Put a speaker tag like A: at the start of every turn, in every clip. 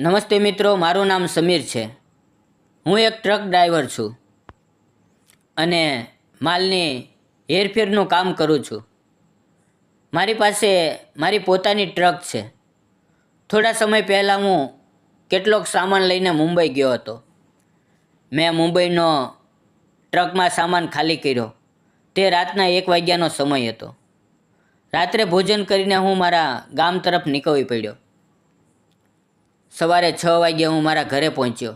A: નમસ્તે મિત્રો, મારું નામ સમીર છે. હું એક ટ્રક ડ્રાઈવર છું અને માલની હેરફેરનું કામ કરું છું. મારી પાસે, મારી પોતાની ટ્રક છે. થોડા સમય પહેલાં હું કેટલોક સામાન લઈને મુંબઈ ગયો હતો. મેં મુંબઈનો ટ્રકમાં સામાન ખાલી કર્યો. તે રાતના એક વાગ્યાનો સમય હતો. રાત્રે ભોજન કરીને હું મારા ગામ તરફ નીકળવી પડ્યો. સવારે છ વાગ્યે હું મારા ઘરે પહોંચ્યો.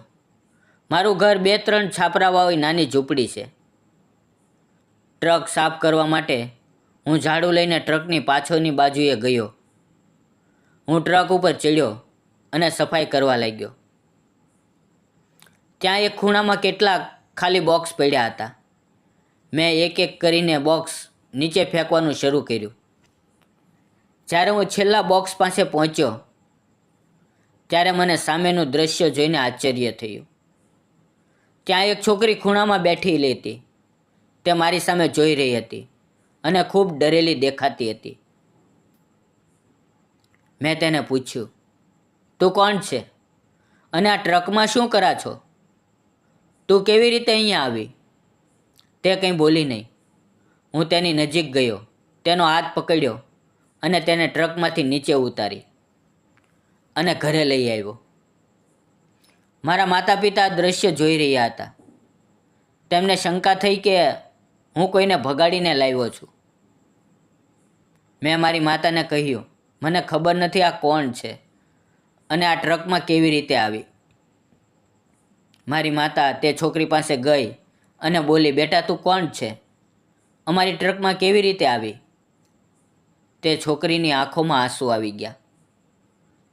A: મારું ઘર બે ત્રણ છાપરાવાળી નાની ઝૂંપડી છે. ટ્રક સાફ કરવા માટે હું ઝાડુ લઈને ટ્રકની પાછળની બાજુએ ગયો. હું ટ્રક ઉપર ચડ્યો અને સફાઈ કરવા લાગ્યો. ત્યાં એક ખૂણામાં કેટલાક ખાલી બોક્સ પડ્યા હતા. મેં એક એક કરીને બોક્સ નીચે ફેંકવાનું શરૂ કર્યું. જ્યારે હું છેલ્લા બોક્સ પાસે પહોંચ્યો ત્યારે મને સામેનું દ્રશ્ય જોઈને આશ્ચર્ય થયું. ત્યાં એક છોકરી ખૂણામાં બેઠી હતી. તે મારી સામે જોઈ રહી હતી અને ખૂબ ડરેલી દેખાતી હતી. મેં તેને પૂછ્યું, તું કોણ છે? અને આ ટ્રકમાં શું કરા છો? તું કેવી રીતે અહીંયા આવી? તે કંઈ બોલી નહીં. હું તેની નજીક ગયો, તેનો હાથ પકડ્યો અને તેને ટ્રકમાંથી નીચે ઉતારી. અને ઘરે લઈ આવ્યો. મારા માતા પિતા દ્રશ્ય જોઈ રહ્યા હતા. તેમને શંકા થઈ કે હું કોઈને ભગાડીને લાવ્યો છું. મેં મારી માતાને કહ્યું, મને ખબર નથી આ કોણ છે અને આ ટ્રકમાં કેવી રીતે આવી. મારી માતા તે છોકરી પાસે ગઈ અને બોલી, બેટા, તું કોણ છે? અમારી ટ્રકમાં કેવી રીતે આવી? તે છોકરીની આંખોમાં આંસુ આવી ગયા.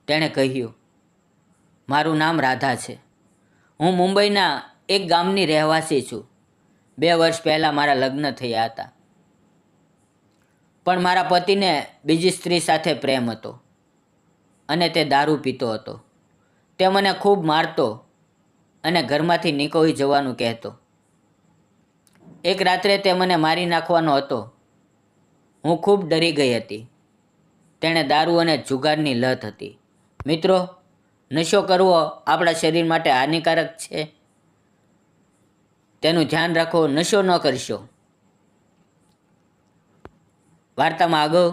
A: તેણે કહ્યું, મારું નામ રાધા છે. હું મુંબઈના એક ગામની રહેવાસી છું. બે વર્ષ પહેલાં મારા લગ્ન થયા હતા. પણ મારા પતિને બીજી સ્ત્રી સાથે પ્રેમ હતો અને તે દારૂ પીતો હતો. તે મને ખૂબ મારતો અને ઘરમાંથી નીકળી જવાનું કહેતો. એક રાત્રે તે મને મારી નાખવાનો હતો. હું ખૂબ ડરી ગઈ હતી. તેણે દારૂ અને જુગારની લત હતી. મિત્રો, નશો કરવો આપણા શરીર માટે હાનિકારક છે. તેનું ધ્યાન રાખો, નશો ન કરશો. વાર્તામાં આગળ,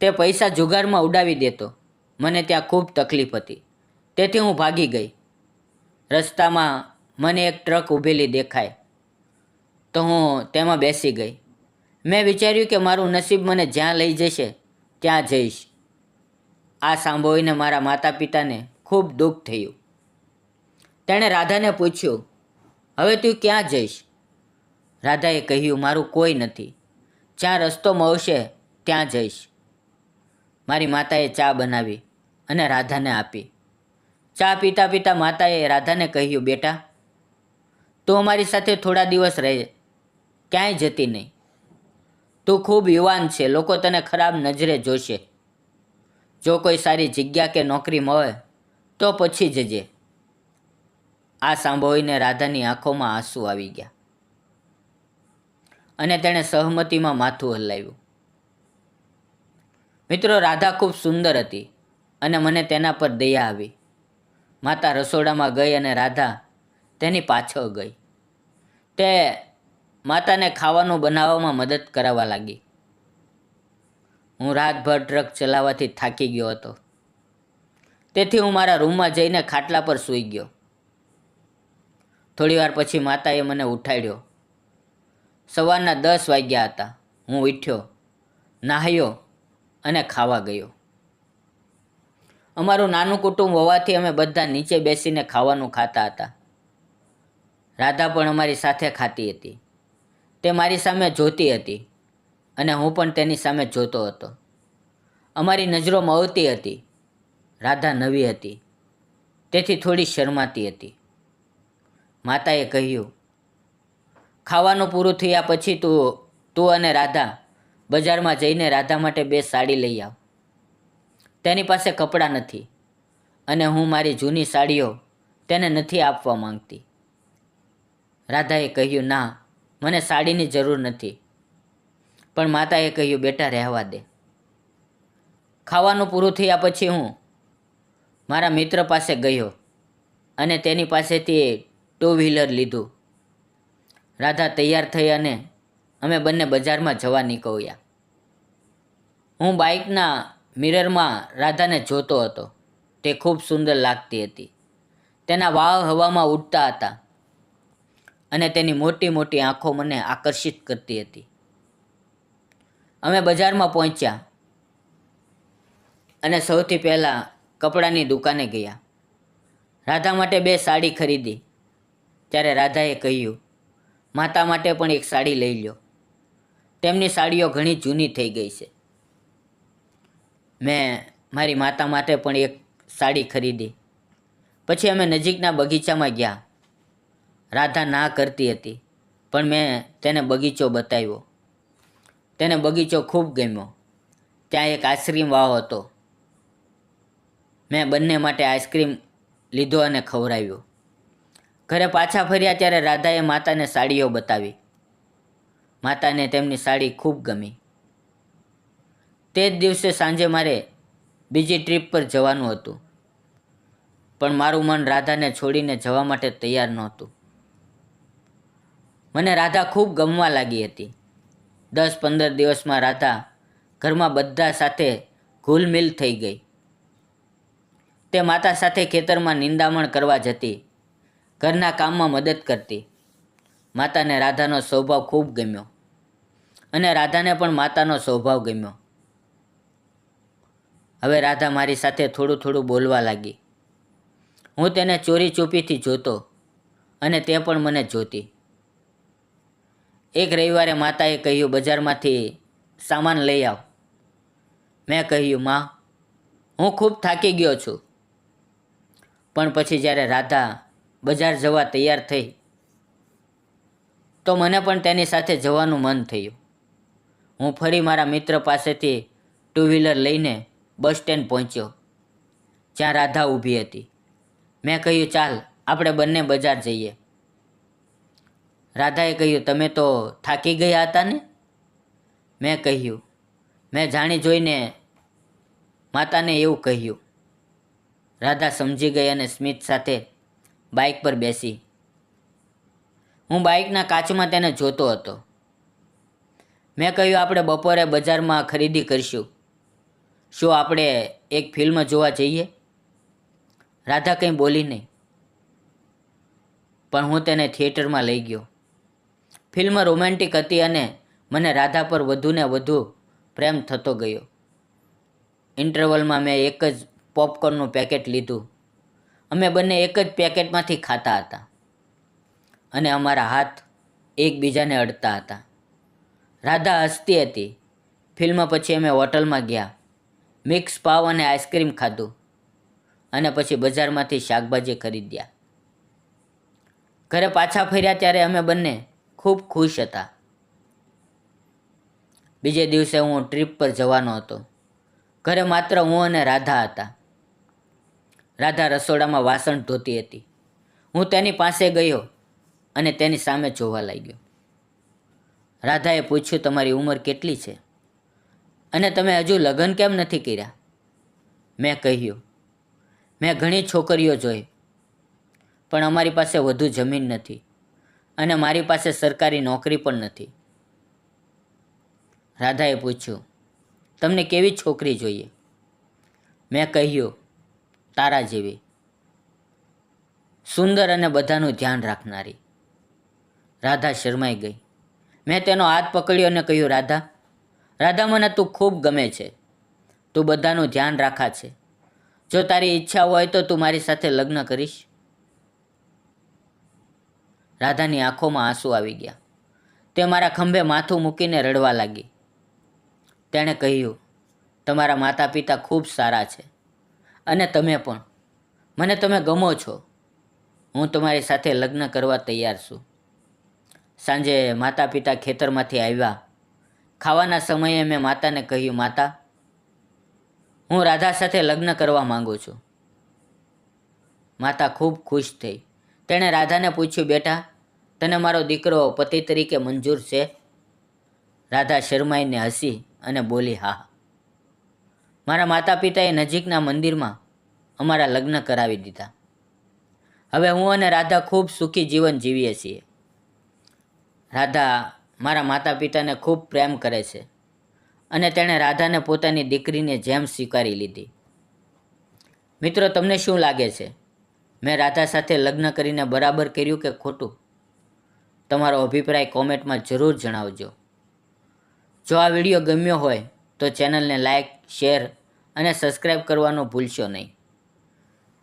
A: તે પૈસા જુગારમાં ઉડાવી દેતો. મને ત્યાં ખૂબ તકલીફ હતી. તેથી હું ભાગી ગઈ. રસ્તામાં મને એક ટ્રક ઊભેલી દેખાય. તો હું તેમાં બેસી ગઈ. મેં વિચાર્યું કે મારું નસીબ મને જ્યાં લઈ જશે, ત્યાં જઈશ. આ સાંભળીને મારા માતા પિતાને ખૂબ દુઃખ થયું. તેણે રાધાને પૂછ્યું, હવે તું ક્યાં જઈશ? રાધાએ કહ્યું, મારું કોઈ નથી. જ્યાં રસ્તો મળશે, ત્યાં જઈશ. મારી માતાએ ચા બનાવી અને રાધાને આપી. ચા પીતા પીતા માતાએ રાધાને કહ્યું, બેટા, તું અમારી સાથે થોડા દિવસ રહે. ક્યાંય જતી નહીં. તું ખૂબ યુવાન છે. લોકો તને ખરાબ નજરે જોશે. જો કોઈ સારી જગ્યા કે નોકરી મળે, તો પછી જજે. આ સાંભળીને રાધાની આંખોમાં આંસુ આવી ગયા. અને તેણે સહમતીમાં માથું હલાવ્યું. મિત્રો, રાધા ખૂબ સુંદર હતી અને મને તેના પર દયા આવી. માતા રસોડામાં ગઈ અને રાધા તેની પાછળ ગઈ. તે માતાને ખાવાનું બનાવવામાં મદદ કરાવવા લાગી. હું રાતભર ટ્રક ચલાવવાથી થાકી ગયો હતો. તેથી હું મારા રૂમમાં જઈને ખાટલા પર સૂઈ ગયો. થોડી વાર પછી માતાએ મને ઉઠાડ્યો. સવારના દસ વાગ્યા હતા. હું ઉઠ્યો નાહ્યો અને ખાવા ગયો. અમારું નાનું કુટુંબ હોવાથી અમે બધા નીચે બેસીને ખાવાનું ખાતા હતા. રાધા પણ અમારી સાથે ખાતી હતી. તે મારી સામે જોતી હતી. અને હું પણ તેની સામે જોતો હતો. અમારી નજરો આવતી હતી. રાધા નવી હતી. તેથી થોડી શરમાતી હતી. માતાએ કહ્યું, ખાવાનું પૂરું થયા પછી તું તું અને રાધા બજારમાં જઈને રાધા માટે બે સાડી લઈ આવ. તેની પાસે કપડાં નથી અને હું મારી જૂની સાડીઓ તેને નથી આપવા માંગતી. રાધાએ કહ્યું, ના, મને સાડીની જરૂર નથી. પણ માતાએ કહ્યું, બેટા, રહેવા દે. ખાવાનું પૂરું થયા પછી હું મારા મિત્ર પાસે ગયો અને તેની પાસેથી ટુ વ્હીલર લીધું. રાધા તૈયાર થઈ અને અમે બંને બજારમાં જવા નીકળ્યા. હું બાઇકના મિરરમાં રાધાને જોતો હતો. તે ખૂબ સુંદર લાગતી હતી. તેના વાળ હવામાં ઉડતા હતા અને તેની મોટી મોટી આંખો મને આકર્ષિત કરતી હતી. અમે બજારમાં પહોંચ્યા. અને સૌથી પહેલાં કપડાની દુકાને ગયા. રાધા માટે બે સાડી ખરીદી. ત્યારે રાધાએ કહ્યું, માતા માટે પણ એક સાડી લઈ લો તેમની સાડીઓ ઘણી જૂની થઈ ગઈ છે. મેં મારી માતા માટે પણ એક સાડી ખરીદી. પછી અમે નજીકના બગીચામાં ગયા. રાધા ના કરતી હતી, પણ મેં તેને બગીચો બતાવ્યો. તેને બગીચો ખૂબ ગમ્યો. ત્યાં એક આઈસ્ક્રીમ વાવ હતો. મેં બંને માટે આઈસ્ક્રીમ લીધો અને ખવડાવ્યો. ઘરે પાછા ફર્યા ત્યારે રાધાએ માતાને સાડીઓ બતાવી. માતાને તેમની સાડી ખૂબ ગમી. તે જ દિવસે સાંજે મારે બીજી ટ્રીપ પર જવાનું હતું. પણ મારું મન રાધાને છોડીને જવા માટે તૈયાર નહોતું. મને રાધા ખૂબ ગમવા લાગી હતી. દસ પંદર દિવસમાં રાધા ઘરમાં બધા સાથે ઘૂલમિલ થઈ ગઈ. તે માતા સાથે ખેતરમાં નિંદામણ કરવા જતી, ઘરના કામમાં મદદ કરતી. માતાને રાધાનો સ્વભાવ ખૂબ ગમ્યો અને રાધાને પણ માતાનો સ્વભાવ ગમ્યો. હવે રાધા મારી સાથે થોડું થોડું બોલવા લાગી. હું તેને ચોરી ચૂપીથી જોતો અને તે પણ મને જોતી. એક રવિવારે માતાએ કહ્યું, બજારમાંથી સામાન લઈ આવ. મેં કહ્યું, માં, હું ખૂબ થાકી ગયો છું. પણ પછી જ્યારે રાધા બજાર જવા તૈયાર થઈ, તો મને પણ તેની સાથે જવાનું મન થયું. હું ફરી મારા મિત્ર પાસેથી ટુ વ્હીલર લઈને બસ સ્ટેન્ડ પહોંચ્યો, જ્યાં રાધા ઊભી હતી. મેં કહ્યું, ચાલ, આપણે બંને બજાર જઈએ. રાધાએ કહ્યું, તમે તો થાકી ગયા હતા ને? મેં કહ્યું, મેં જાણી જોઈને માતાને એવું કહ્યું. રાધા સમજી ગઈ અને સ્મિત સાથે બાઇક પર બેસી. હું બાઇકના કાચમાં તેને જોતો હતો. મેં કહ્યું, આપણે બપોરે બજારમાં ખરીદી કરીશું. શું આપણે એક ફિલ્મ જોવા જઈએ? રાધા કંઈ બોલી નહીં, પણ હું તેને થિયેટરમાં લઈ ગયો. ફિલ્મ રોમેન્ટિક હતી અને મને રાધા પર વધુને વધુ પ્રેમ થતો ગયો. ઇન્ટરવલમાં મેં એક જ પોપકોર્નનું પેકેટ લીધું. અમે બંને એક જ પેકેટમાંથી ખાતા હતા અને અમારા હાથ એકબીજાને અડતા હતા. રાધા હસતી હતી. ફિલ્મ પછી અમે હોટલમાં ગયા. મિક્સ પાવ અને આઈસ્ક્રીમ ખાધું અને પછી બજારમાંથી શાકભાજી ખરીદ્યા. ઘરે પાછા ફર્યા ત્યારે અમે બંને ખૂબ ખુશ હતા. બીજે દિવસે હું ટ્રીપ પર જવાનો હતો. ઘરે માત્ર હું અને રાધા હતા. રાધા રસોડામાં વાસણ ધોતી હતી. હું તેની પાસે ગયો અને તેની સામે જોવા લાગ્યો. રાધાએ પૂછ્યું, તમારી ઉંમર કેટલી છે? અને તમે હજુ લગ્ન કેમ નથી કર્યા? મેં કહ્યું, મેં ઘણી છોકરીઓ જોઈ, પણ અમારી પાસે વધુ જમીન નથી. અને મારી પાસે સરકારી નોકરી પણ નથી. રાધાએ પૂછ્યું, તમને કેવી છોકરી જોઈએ? મેં કહ્યું, તારા જેવી. સુંદર અને બધાનું ધ્યાન રાખનારી. રાધા શરમાઈ ગઈ. મેં તેનો હાથ પકડ્યો અને કહ્યું, રાધા રાધા મને તું ખૂબ ગમે છે. તું બધાનું ધ્યાન રાખા છે. જો તારી ઈચ્છા હોય તો તું મારી સાથે લગ્ન કરીશ. રાધાની આંખોમાં આંસુ આવી ગયા. તે મારા ખંભે માથું મૂકીને રડવા લાગી. તેણે કહ્યું, તમારા માતા પિતા ખૂબ સારા છે અને તમે પણ. મને તમે ગમો છો. હું તમારી સાથે લગ્ન કરવા તૈયાર છું. સાંજે માતા પિતા ખેતરમાંથી આવ્યા. ખાવાના સમયે મેં માતાને કહ્યું, માતા, હું રાધા સાથે લગ્ન કરવા માગું છું. માતા ખૂબ ખુશ થઈ. તેણે રાધાને પૂછ્યું, બેટા, તને મારો દીકરો પતિ તરીકે મંજૂર છે? રાધા શરમાઈને હસી અને બોલી, હા મારા માતા પિતાએ નજીકના મંદિરમાં અમારા લગ્ન કરાવી દીધા. હવે હું અને રાધા ખૂબ સુખી જીવન જીવીએ છીએ. રાધા મારા માતા પિતાને ખૂબ પ્રેમ કરે છે અને તેણે રાધાને પોતાની દીકરીને જેમ સ્વીકારી લીધી. મિત્રો, તમને શું લાગે છે? મેં રાધા સાથે લગ્ન કરીને બરાબર કર્યું કે ખોટું? તમારો અભિપ્રાય કોમેન્ટમાં જરૂર જણાવજો. જો આ વીડિયો ગમ્યો હોય, તો ચેનલને લાઇક શેર અને સબસ્ક્રાઈબ કરવાનું ભૂલશો નહીં.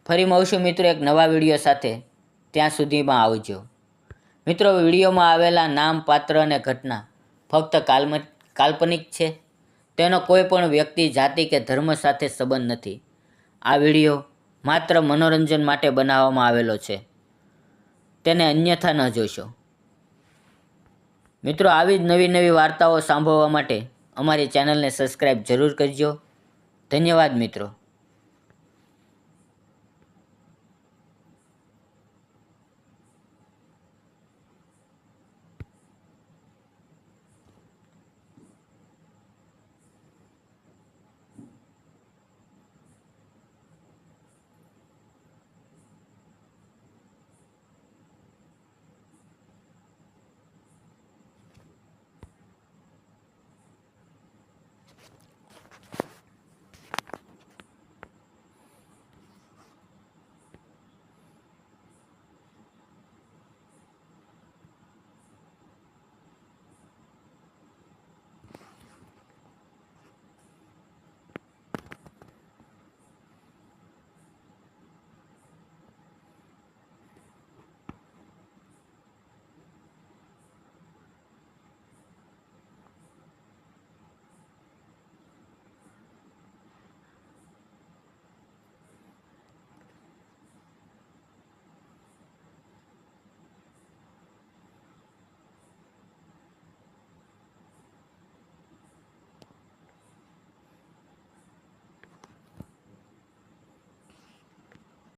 A: ફરી મળશું મિત્રો એક નવા વીડિયો સાથે. ત્યાં સુધીમાં આવજો. મિત્રો, વિડીયોમાં આવેલા નામ, પાત્ર અને ઘટના ફક્ત કાલ્મ, કાલ્પનિક છે. તેનો કોઈ પણ વ્યક્તિ, જાતિ કે ધર્મ સાથે સંબંધ નથી. આ વીડિયો માત્ર મનોરંજન માટે બનાવવામાં આવેલો છે. તેને અન્યથા ન જોશો. મિત્રો, આવી જ નવી નવી વાર્તાઓ સાંભળવા માટે અમારી ચેનલને સબસ્ક્રાઈબ જરૂર કરજો. ધન્યવાદ મિત્રો.